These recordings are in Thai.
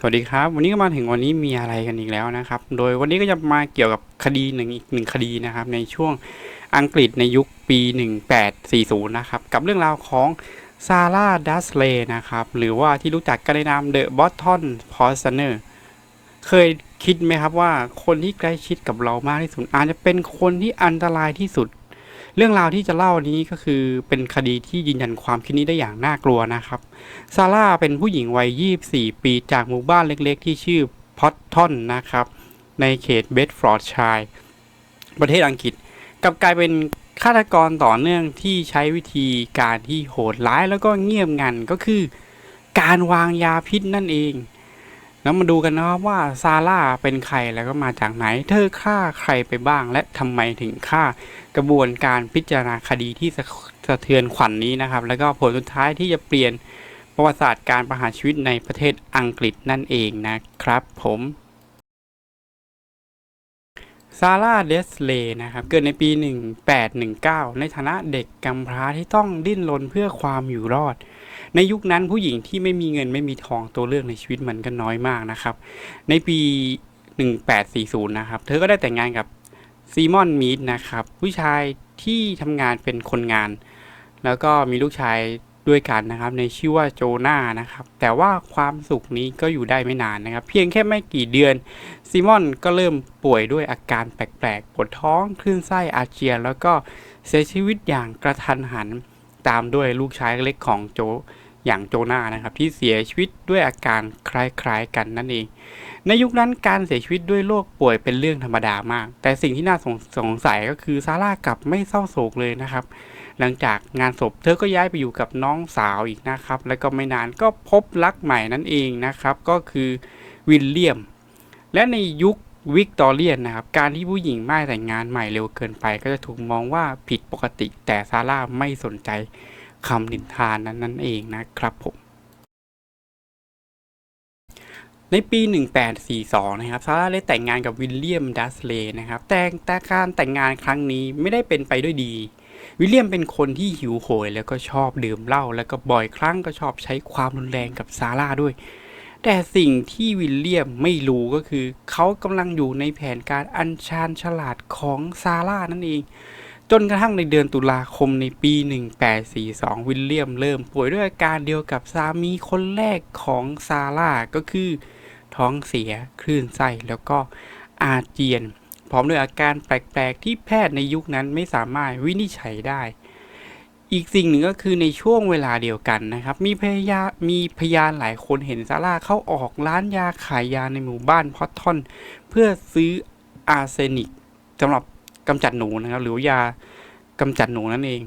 สวัสดีครับ วันนี้ก็มาถึงวันนี้มีอะไรกันอีกแล้วนะครับ โดยวันนี้ก็จะมาเกี่ยวกับคดีหนึ่งอีกหนึ่งคดีนะครับ ในช่วงอังกฤษในยุคปี 1840 นะครับ กับเรื่องราวของซาร่าดัสเลย์นะครับ หรือว่าที่รู้จักกันในนามเดอะบอตทอนพอสเนอร์เคยคิดไหมครับว่าคนที่ใกล้ชิดกับเรามากที่สุดอาจจะเป็นคนที่อันตรายที่สุด เรื่องราวที่จะเล่านี้ก็คือเป็นคดีที่ยืนยันความคิดนี้ได้อย่างน่ากลัวนะครับ ซาร่าเป็นผู้หญิงวัย 24 ปีจากหมู่บ้านเล็กๆ ที่ชื่อพอตทอนนะครับ ในเขตเบดฟอร์ดชัยประเทศอังกฤษกลับกลายเป็นฆาตกรต่อเนื่องที่ใช้วิธีการที่โหดร้ายแล้วก็เงียบงันก็คือ การวางยาพิษนั่นเอง แล้วมาดูกันนะครับว่าซาร่าเป็นใครแล้วก็มาจากไหน เธอฆ่าใครไปบ้าง และทำไมถึงฆ่ากระบวนการพิจารณาคดีที่สะสะเทือนขวัญนนี้นะครับ แล้วก็ผลสุดท้ายที่จะเปลี่ยนประวัติศาสตร์การประหารชีวิตในประเทศอังกฤษนั่นเองนะครับ ผมซาร่าเดสเลนะครับ เกิดในปี 1819 ในฐานะเด็กกำพร้าที่ต้องดิ้นรนเพื่อความอยู่รอด ในยุคนั้นผู้หญิงที่ไม่มีเงินไม่มีทองตัวเลือกในชีวิตมันก็น้อยมากนะครับ ในปี 1840 นะครับ เธอก็ได้แต่งงานกับซีมอนมีดนะครับ ผู้ชายที่ทำงานเป็นคนงาน แล้วก็มีลูกชายด้วยกันนะครับ ในชื่อว่าโจนานะครับ แต่ว่าความสุขนี้ก็อยู่ได้ไม่นานนะครับ เพียงแค่ไม่กี่เดือนซีมอนก็เริ่มป่วยด้วยอาการแปลกๆปวดท้องคลื่นไส้อาเจียนแล้วก็เสียชีวิตอย่างกระทันหัน ตามด้วยลูกชายเล็กของโจอย่างโจนานะครับที่เสียชีวิตด้วยอาการคล้ายๆกันนั่นเอง ในยุคนั้นการเสียชีวิตด้วยโรคป่วยเป็นเรื่องธรรมดามาก แต่สิ่งที่น่าสงสงสัยก็คือซาร่ากลับไม่เศร้าโศกเลยนะครับ หลังจากงานศพเธอก็ย้ายไปอยู่กับน้องสาวอีกนะครับ แล้วก็ไม่นานก็พบรักใหม่นั่นเองนะครับ ก็คือวิลเลียม และในยุค วิกตอเรียนนะครับ การที่ผู้หญิงไม่แต่งงานใหม่เร็วเกินไป ก็จะถูกมองว่าผิดปกติ แต่ซาร่าไม่สนใจคำนินทานนั้นนั่นเองนะครับผม ในปี 1842 นะครับซาร่าได้แต่งงานกับวิลเลียมดัสเลย์นะครับ แต่แต่การแต่งงานครั้งนี้ไม่ได้เป็นไปด้วยดี วิลเลียมเป็นคนที่หิวโหยแล้วก็ชอบดื่มเหล้าแล้วก็บ่อยครั้งก็ชอบใช้ความรุนแรงกับซาร่าด้วย แต่สิ่งที่วิลเลียมไม่รู้ก็คือ เขากำลังอยู่ในแผนการอัญชานฉลาดของซาร่านั่นเอง จนกระทั่งในเดือนตุลาคมในปี 1842 วิลเลียมเริ่มป่วยด้วยอาการเดียวกับสามีคนแรกของซาร่าก็คือ ท้องเสียคลื่นไส้แล้วก็อาเจียน พร้อมด้วยอาการแปลก ๆ ที่แพทย์ในยุคนั้นไม่สามารถวินิจฉัยได้ อีกสิ่งหนึ่งก็คือในช่วงเวลาเดียวกันนะครับ มีพยามีพยานหลายคนเห็นซาร่าเข้าออกร้านยาขายยาในหมู่บ้านพอตทอน เพื่อซื้ออาร์เซนิกสำหรับกำจัดหนูนะครับ หรือยากำจัดหนูนั่นเอง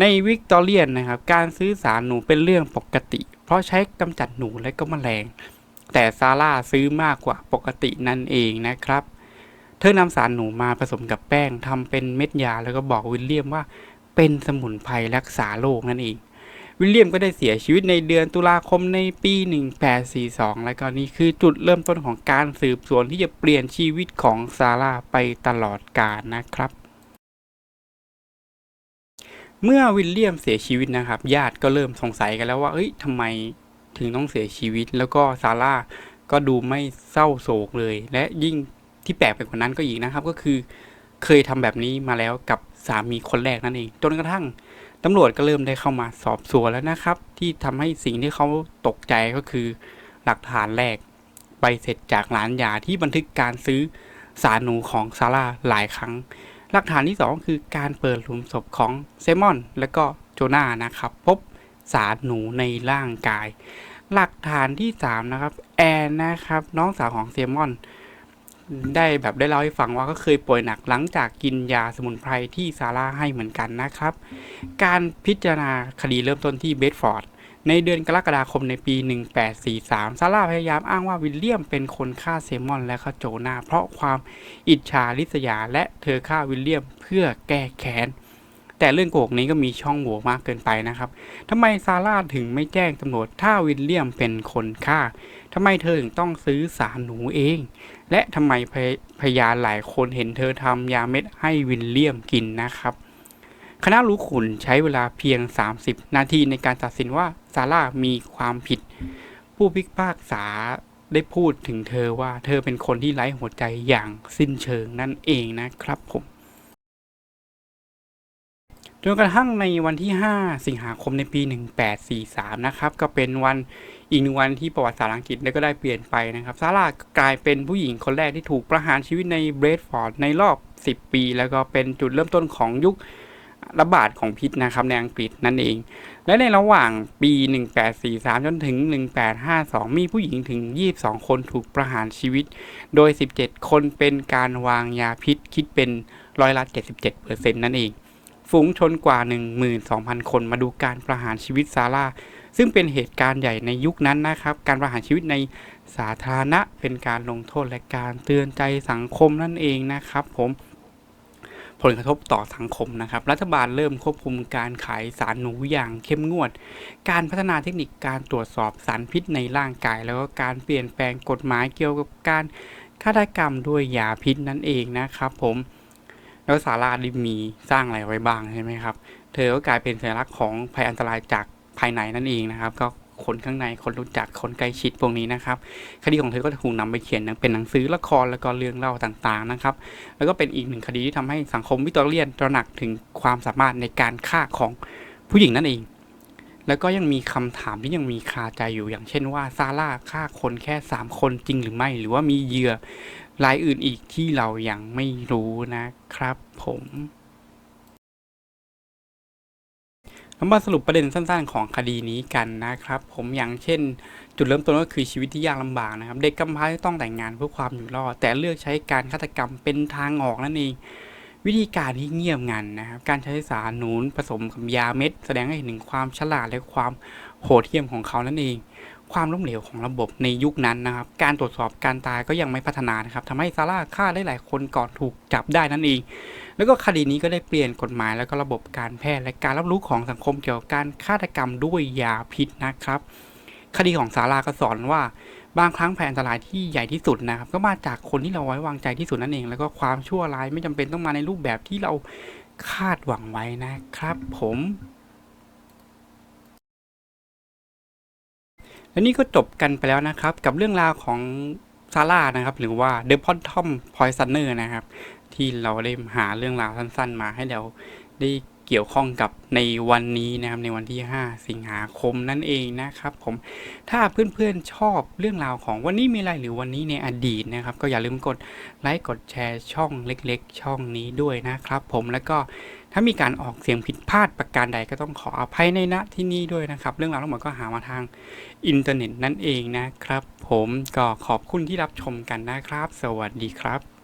ในวิกตอเรียนนะครับ การซื้อสารหนูเป็นเรื่องปกติ เพราะใช้กำจัดหนูและก็แมลง แต่ซาร่าซื้อมากกว่าปกตินั่นเองนะครับ เธอนำสารหนูมาผสมกับแป้งทำเป็นเม็ดยาแล้วก็บอกวิลเลียมว่า เป็นสมุนไพรรักษาโรคนั่นเอง วิลเลียมก็ได้เสียชีวิตในเดือนตุลาคมในปี 1842 และก็นี่คือจุดเริ่มต้นของการสืบสวนที่จะเปลี่ยนชีวิตของซาร่าไปตลอดกาลนะครับเมื่อวิลเลียมเสียชีวิตนะครับ ญาติก็เริ่มสงสัยกันแล้วว่า เอ้ยทำไมถึงต้องเสียชีวิต แล้วก็ซาร่าก็ดูไม่เศร้าโศกเลย และยิ่งที่แปลกไปกว่านั้นก็อีกนะครับ ก็คือ เคยทำแบบนี้มาแล้วกับสามีคนแรกนั่นเอง จนกระทั่งตำรวจก็เริ่มได้เข้ามาสอบสวนแล้วนะครับ ที่ทำให้สิ่งที่เขาตกใจก็คือ หลักฐานแรกใบเสร็จจากร้านยาที่บันทึกการซื้อสารหนูของซาร่าหลายครั้ง หลักฐานที่สองคือการเปิดหลุมศพของเซมอน และก็โจนานะครับ พบสารหนูในร่างกาย หลักฐานที่สามนะครับ แอนนะครับ น้องสาวของเซมอน ได้แบบได้เล่าให้ฟังว่าก็เคยป่วยหนักหลังจากกินยาสมุนไพรที่ซาร่าให้เหมือนกันนะครับ การพิจารณาคดีเริ่มต้นที่เบดฟอร์ดในเดือนกรกฎาคมในปี 1843 ซาร่าพยายามอ้างว่าวิลเลียมเป็นคนฆ่าเซมอนและคาโจนา เพราะความอิจฉาริษยาและเธอฆ่าวิลเลียมเพื่อแก้แค้น แต่เรื่องโกหกนี้ก็มีช่องโหว่มากเกินไปนะครับทำไมซาร่าถึงไม่แจ้งตำรวจถ้าวิลเลียมเป็นคนฆ่าทำไมเธอถึงต้องซื้อสารหนูเอง และทำไมพพยานหลายคนเห็นเธอทำยาเม็ดให้วิลเลียมกินนะครับคณะรู้ขุนใช้เวลาเพียง 30 นาทีในการตัดสินว่าซาร่ามีความผิด ผู้พิพากษาได้พูดถึงเธอว่าเธอเป็นคนที่ไร้หัวใจอย่างสิ้นเชิงนั่นเองนะครับผม จนกระทั่งในวันที่ 5 สิงหาคมในปี 1843 นะครับ ก็เป็นวันอีกหนึ่งวันที่ประวัติศาสตร์อังกฤษได้ก็ได้เปลี่ยนไปนะครับ ซาร่ากลายเป็นผู้หญิงคนแรกที่ถูกประหารชีวิตในเบรดฟอร์ดในรอบ 10 ปี แล้วก็เป็นจุดเริ่มต้นของยุคระบาดของพิษนะครับในอังกฤษนั่นเอง และในระหว่างปี 1843 จนถึง 1852 มีผู้หญิงถึง 22 คนถูกประหารชีวิต โดย 17 คนเป็นการวางยาพิษคิดเป็นร้อยละ 77%นั่นเอง ฝูงชนกว่า 12,000 คนมาดูการประหารชีวิตซาร่า ซึ่งเป็นเหตุการณ์ใหญ่ในยุคนั้นนะครับ การประหารชีวิตในสาธารณะเป็นการลงโทษและการเตือนใจสังคมนั่นเองนะครับผมผลกระทบต่อสังคมนะครับ รัฐบาลเริ่มควบคุมการขายสารหนูอย่างเข้มงวด การพัฒนาเทคนิคการตรวจสอบสารพิษในร่างกาย แล้วก็การเปลี่ยนแปลงกฎหมายเกี่ยวกับการฆาตกรรมด้วยยาพิษนั่นเองนะครับผม แล้วซาร่าได้มีสร้างอะไรไว้บ้างใช่ไหมครับ เธอก็กลายเป็นสัญลักษณ์ของภัยอันตรายจากภายในนั่นเองนะครับ ก็คนข้างในคนรู้จักคนใกล้ชิดพวกนี้นะครับ คดีของเธอก็ถูกนำไปเขียนเป็นหนังสือละครแล้วก็เรื่องเล่าต่างๆนะครับ แล้วก็เป็นอีกหนึ่งคดีที่ทำให้สังคมวิตอเรียนตระหนักถึงความสามารถในการฆ่าของผู้หญิงนั่นเอง แล้วก็ยังมีคำถามที่ยังมีคาใจอยู่อย่างเช่นว่าซาร่าฆ่าคนแค่ 3 คนจริงหรือไม่ หรือว่ามีเหยื่อ รายอื่นอีกที่เรายังไม่รู้นะครับผมมาสรุปประเด็นสั้นๆ ของคดีนี้กันนะครับ ผมอย่างเช่น จุดเริ่มต้นก็คือชีวิตที่ยากลำบากนะครับ เด็กกำพร้าต้องแต่งงานเพื่อความอยู่รอด แต่เลือกใช้การฆาตกรรมเป็นทางออกนั่นเอง วิธีการที่เงียบงันนะครับ การใช้สารหนูนผสมกับยาเม็ด แสดงให้เห็นถึงความฉลาดและความโหดเหี้ยมของเขานั่นเอง ความล้มเหลวของระบบในยุคนั้นนะครับ การตรวจสอบการตายก็ยังไม่พัฒนานะครับทำให้ซาร่าฆ่าได้หลายคนก่อนถูกจับได้นั่นเอง แล้วก็คดีนี้ก็ได้เปลี่ยนกฎหมายแล้วก็ระบบการแพทย์และการรับรู้ของสังคมเกี่ยวกับการฆาตกรรมด้วยยาพิษนะครับ คดีของซาร่าก็สอนว่าบางครั้งแผนอันตรายที่ใหญ่ที่สุดนะครับ ก็มาจากคนที่เราไว้วางใจที่สุดนั่นเอง แล้วก็ความชั่วร้ายไม่จำเป็นต้องมาในรูปแบบที่เราคาดหวังไว้นะครับ ผม และนี่ก็จบกันไปแล้วนะครับ กับเรื่องราวของซาร่านะครับ หรือว่าเดพอนทอมพอยซันเนอร์นะครับ ที่เราได้หาเรื่องราวสั้นๆ มาให้เราได้ เกี่ยวข้องกับในวันนี้นะครับในวันที่ 5 สิงหาคมนั่นเองนะครับผมถ้าเพื่อนๆชอบเรื่องราวของวันนี้มีอะไรหรือวันนี้ในอดีตนะครับ ก็อย่าลืมกดไลค์กดแชร์ช่องเล็ก ๆ ช่องนี้ด้วยนะครับ ผมแล้วก็ถ้ามีการออกเสียงผิดพลาดประการใดก็ต้องขออภัยในณที่นี้ด้วยนะครับ เรื่องราวทั้งหมดก็หามาทางอินเทอร์เน็ตนั่นเองนะครับ ผมก็ขอบคุณที่รับชมกันนะครับ สวัสดีครับ